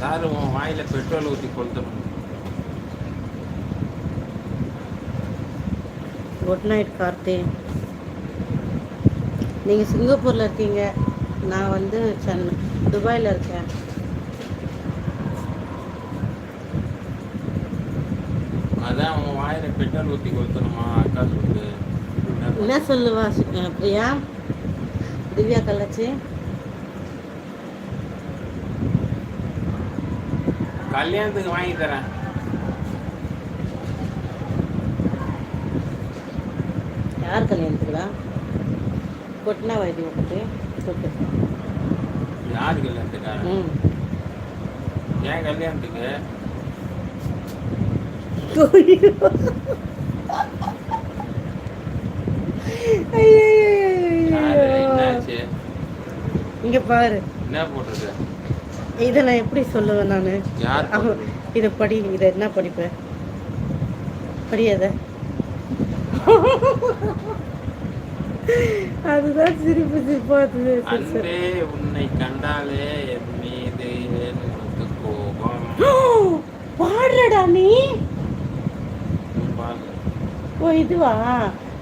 Sir உன் வாயில petrol ஊற்றி கொளுத்தணும். குட் நைட் கார்த்தி நீங்கள் சிங்கப்பூரில் இருக்கீங்க. நான் வந்து சென்னை துபாயில் இருக்கேன். அதான் உன் வாயில பெட்ரோல் ஊற்றி கொளுத்தணுமா? அக்கா சொல்லு. என்ன சொல்லுவா பிரியா திவ்யா கள்ளச்சி? கல்யாணத்துக்கு வாங்கி தரேன். யார் கல்யாணத்துக்குடா? கொட்டினா வைத்தி கொட்டு கொட்டு யாரு கல்யாணத்துக்கா? ஏன் கல்யாணத்துக்கு? இங்க பாரு. என்ன போட்டிருக்க? இதை நான் எப்படி சொல்லுவேன் நான்? இதை படி இதை என்ன படிப்ப? படியாத? அதுதான் சிரிப்பு சிரிப்பா இருந்தது. சரி, சரி. அன்பே உன்னை கண்டாலே என் மீது ஏன் உனக்கு கோபம்? பாடுறடா நீ. ஓ இதுவா?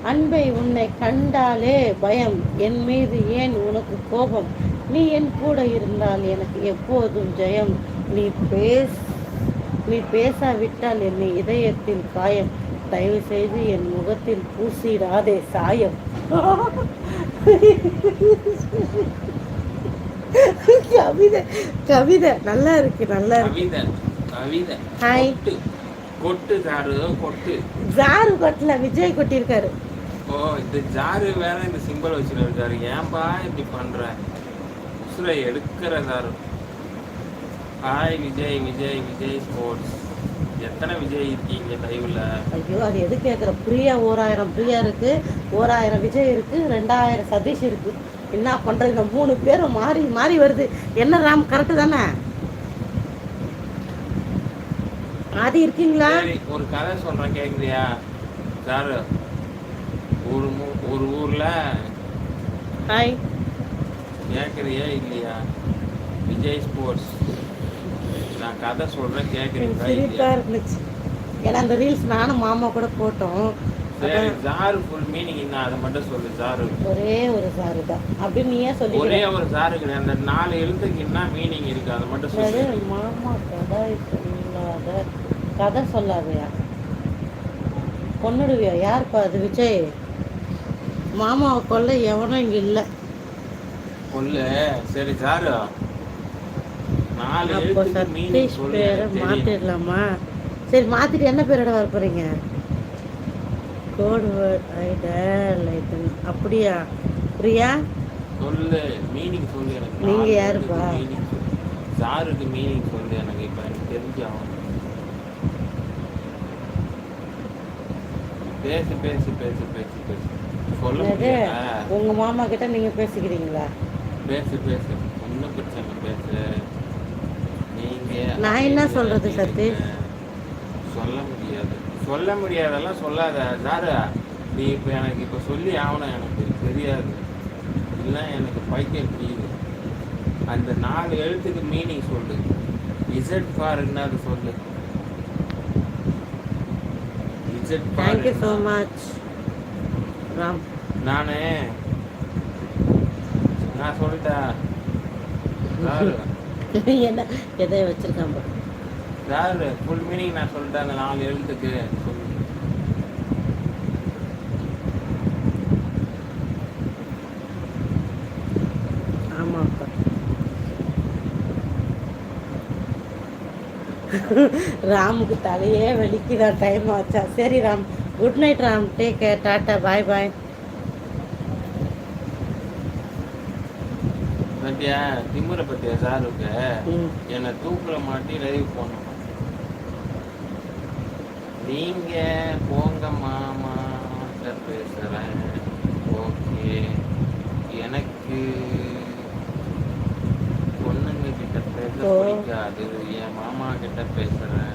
அன்பை உன்னை கண்டாலே பயம். என் மீது ஏன் உனக்கு கோபம்? நீ என் கூட இருந்தால் எனக்கு எப்போதும் ஜெயம். நீ பேஸ் நீ பேசாவிட்டால் என் இதயத்தில் காயம். தயவு செய்து என் முகத்தில் பூசிடாதே சாயம். கவிதை கவிதை. நல்லா இருக்கு நல்லா இருக்கு. ஹாய். கொட்டு சாரு கொட்டு. ஜாரு கொட்டல விஜய் கொட்டியிருக்காரு. ஓ இந்த ஜாரு வேற இந்த சிம்பிள் வச்சுருக்காரு ஏன்பா இப்படி பண்ற? உசுரை எடுக்கிற sir hi Vijay Vijay Vijay sports எத்தனை விஜய் இருக்கீங்க லைவ்ல ஐயோ அது எது கேட்குற பிரியா ஓராயிரம் பிரியா இருக்கு ஓராயிரம் விஜய் இருக்கு ரெண்டாயிரம் சதீஷ் இருக்கு. என்ன பண்றது இந்த மூணு பேரும் மாறி மாறி வருது. என்ன ராம் கரெக்டு தானே? ஆதி இருக்கீங்களா? ஒரு கதை சொல்றேன் கேக்குறியா? சாரு ஒரு ஒரு ஊர்ல ஹாய் கேக்குறியா இல்லையா? விஜய் ஸ்போர்ட்ஸ். நான் கதை சொல்றேன் கேக்குறீங்களா சிரிப்பா இல்லையா? இருந்துச்சு. ஏன்னா அந்த ரீல்ஸ் நானும் மாமா கூட போட்டோம். சரி ஜாரு ஃபுல் மீனிங் என்ன? அதை மட்டும் சொல்லு ஜாரு ஒரே ஒரு சாரு தான். அப்படின்னு நீயே சொல்லி ஒரே ஒரு ஜாரு கிடையாது. அந்த நாலு எழுத்துக்கு என்ன மீனிங் இருக்கு? அதை மட்டும் சொல்லு. மாமா கதை சொல்லாத. கதை சொல்லாதயா? கொன்னுடுவியா? யாருப்பா அது விஜய்? மாமாவை கொல்ல எவனும் இங்க இல்ல. சொல்லு சரி நாலு அப்போ சதீஷ் பேரை. மாத்திடலாமா சரி மாத்திட்டு என்ன பேரோட வர போறீங்க? கோட் வேர்ட் அப்படியா? பிரியா? சொல்லு. மீனிங் சொல்லு எனக்கு. நீங்க யாருப்பா? ஜாருக்கு மீனிங் சொல்லு. எனக்கு. இப்ப எனக்கு தெரிஞ்சாகும் பேசு பேசு பேசு பேசு பேசு. சொல்ல என்னது? முடியாதா? உங்க மாமா கிட்ட நீங்க பேசிக்கிறீங்களா? பேசு பேசு. ஒன்றும் பிரச்சனை இல்லை, பேசு. நீங்க நான் என்ன இருங்க. சதீஷ்? சொல்ல முடியாது. சொல்ல முடியாதெல்லாம் சொல்லாத. ஜாரு நீ இப்போ எனக்கு இப்போ சொல்லி ஆகணும் எனக்கு தெரியாது. இல்லை எனக்கு பைத்தியம் புரியுது அந்த நாலு எழுத்துக்கு மீனிங் சொல்லு. இசட் ஃபார் என்னது சொல்லு? Z thank you so much Ram. நானு நான் சொல்லிட்டேன். என்ன எதை வச்சிருக்கான். யாரு? ஃபுல் மீனிங் நான் சொல்லிட்டேன் அந்த நாலு எழுத்துக்கு. ராமுக்கு தலையே வலிக்குதான் டைம் ஆச்சா? சரி Ram. Good night Ram. Take care tata bye bye பத்தியா திமுறை பத்தியா சாருக்கு என்னை தூக்குல மாட்டி லைவ் போனோம் நீங்க போங்க மாமா பேசுறேன். ஓகே. எனக்கு பொண்ணுங்க கிட்ட பேச. பிடிக்காது. என் மாமா கிட்ட பேசுறேன்.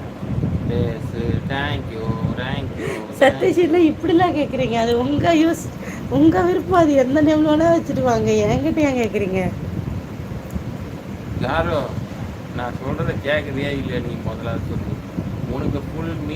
பேசு. தேங்க்யூ தேங்க்யூ சதீஷ் இல்லை இப்படிலாம் கேட்குறீங்க அது உங்கள் யூஸ் உங்கள் விருப்பம். அது எந்த நேம்ல வேணால் வச்சுட்டு வாங்க என்கிட்ட ஏன் கேட்குறீங்க யாரோ நான் சொல்கிறத கேட்குறியா இல்லையா நீ முதல்ல சொல்லு. உனக்கு ஃபுல் மீ